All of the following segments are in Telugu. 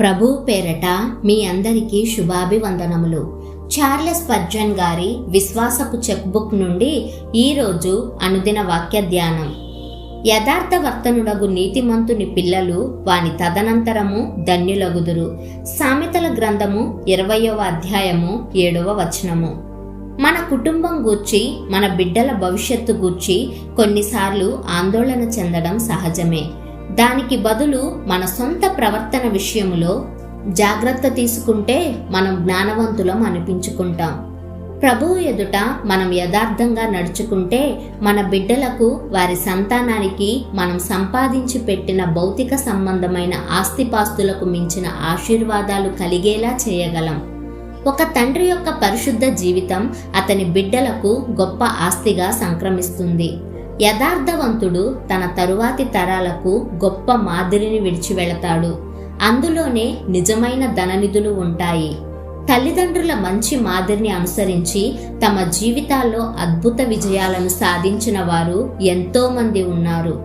ప్రభు పేరట మీ అందరికీ శుభాభివందనములు. చార్లెస్ పర్జన్ గారి విశ్వాసపు చెక్ బుక్ నుండి ఈరోజు అనుదిన వాక్య ధ్యానం. యథార్థవర్తనుడగు నీతిమంతుని పిల్లలు వాని తదనంతరము ధన్యులగుదురు. సామెతల గ్రంథము ఇరవయవ అధ్యాయము ఏడవ వచనము. మన కుటుంబం గూర్చి మన బిడ్డల భవిష్యత్తు గూర్చి కొన్నిసార్లు ఆందోళన చెందడం సహజమే. దానికి బదులు మన సొంత ప్రవర్తన విషయములో జాగ్రత్త తీసుకుంటే మనం జ్ఞానవంతులం అనిపించుకుంటాం. ప్రభువు ఎదుట మనం యథార్థంగా నడుచుకుంటే మన బిడ్డలకు వారి సంతానానికి మనం సంపాదించి పెట్టిన భౌతిక సంబంధమైన ఆస్తిపాస్తులకు మించిన ఆశీర్వాదాలు కలిగేలా చేయగలం. ఒక తండ్రి యొక్క పరిశుద్ధ జీవితం అతని బిడ్డలకు గొప్ప ఆస్తిగా సంక్రమిస్తుంది. యథార్థవంతుడు తన తరువాతి తరాలకు గొప్ప మాదిరిని విడిచి వెళతాడు. అందులోనే నిజమైన ధననిధులు ఉంటాయి. తల్లిదండ్రుల మంచి మాదిరిని అనుసరించి తమ జీవితాల్లో అద్భుత విజయాలను సాధించిన వారు ఎంతోమంది ఉన్నారు.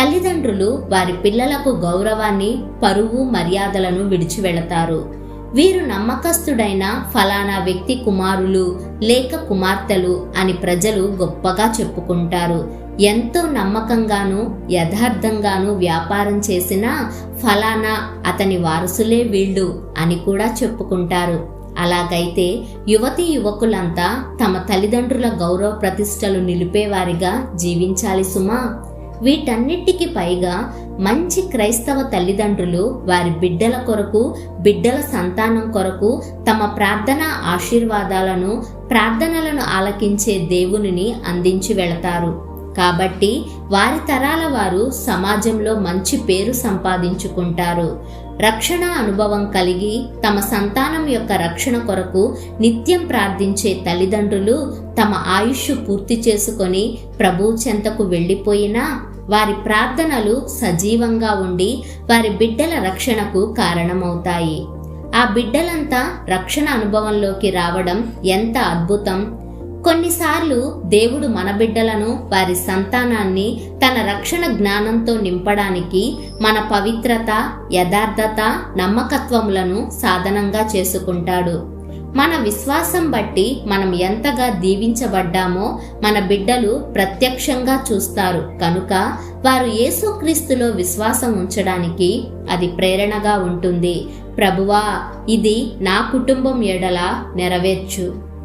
తల్లిదండ్రులు వారి పిల్లలకు గౌరవాన్ని పరువు మర్యాదలను విడిచి వెళతారు. వీరు నమ్మకస్తుడైన ఫలానా వ్యక్తి కుమారులు లేక కుమార్తెలు అని ప్రజలు గొప్పగా చెప్పుకుంటారు. ఎంతో నమ్మకంగాను యథార్థంగాను వ్యాపారం చేసినా ఫలానా అతని వారసులే వీళ్ళు అని కూడా చెప్పుకుంటారు. అలాగైతే యువతి యువకులంతా తమ తల్లిదండ్రుల గౌరవ ప్రతిష్టలు నిలిపేవారిగా జీవించాలి సుమా. వీటన్నిటికీ పైగా మంచి క్రైస్తవ తల్లిదండ్రులు వారి బిడ్డల కొరకు బిడ్డల సంతానం కొరకు తమ ప్రార్థన ఆశీర్వాదాలను ప్రార్థనలను ఆలకించే దేవునిని అందించి వెళతారు. కాబట్టి వారి తరాల వారు సమాజంలో మంచి పేరు సంపాదించుకుంటారు. రక్షణ అనుభవం కలిగి తమ సంతానం యొక్క రక్షణ కొరకు నిత్యం ప్రార్థించే తల్లిదండ్రులు తమ ఆయుష్ పూర్తి చేసుకొని ప్రభు చెంతకు వెళ్ళిపోయినా వారి ప్రార్థనలు సజీవంగా ఉండి వారి బిడ్డల రక్షణకు కారణమవుతాయి. ఆ బిడ్డలంతా రక్షణ అనుభవంలోకి రావడం ఎంత అద్భుతం! కొన్నిసార్లు దేవుడు మన బిడ్డలను వారి సంతానాన్ని తన రక్షణ జ్ఞానంతో నింపడానికి మన పవిత్రత యథార్థత నమ్మకత్వములను సాధనంగా చేసుకుంటాడు. మన విశ్వాసం బట్టి మనం ఎంతగా దీవించబడ్డామో మన బిడ్డలు ప్రత్యక్షంగా చూస్తారు. కనుక వారు యేసుక్రీస్తులో విశ్వాసం ఉంచడానికి అది ప్రేరణగా ఉంటుంది. ప్రభువా ఇది నా కుటుంబం ఎడల నెరవేర్చు.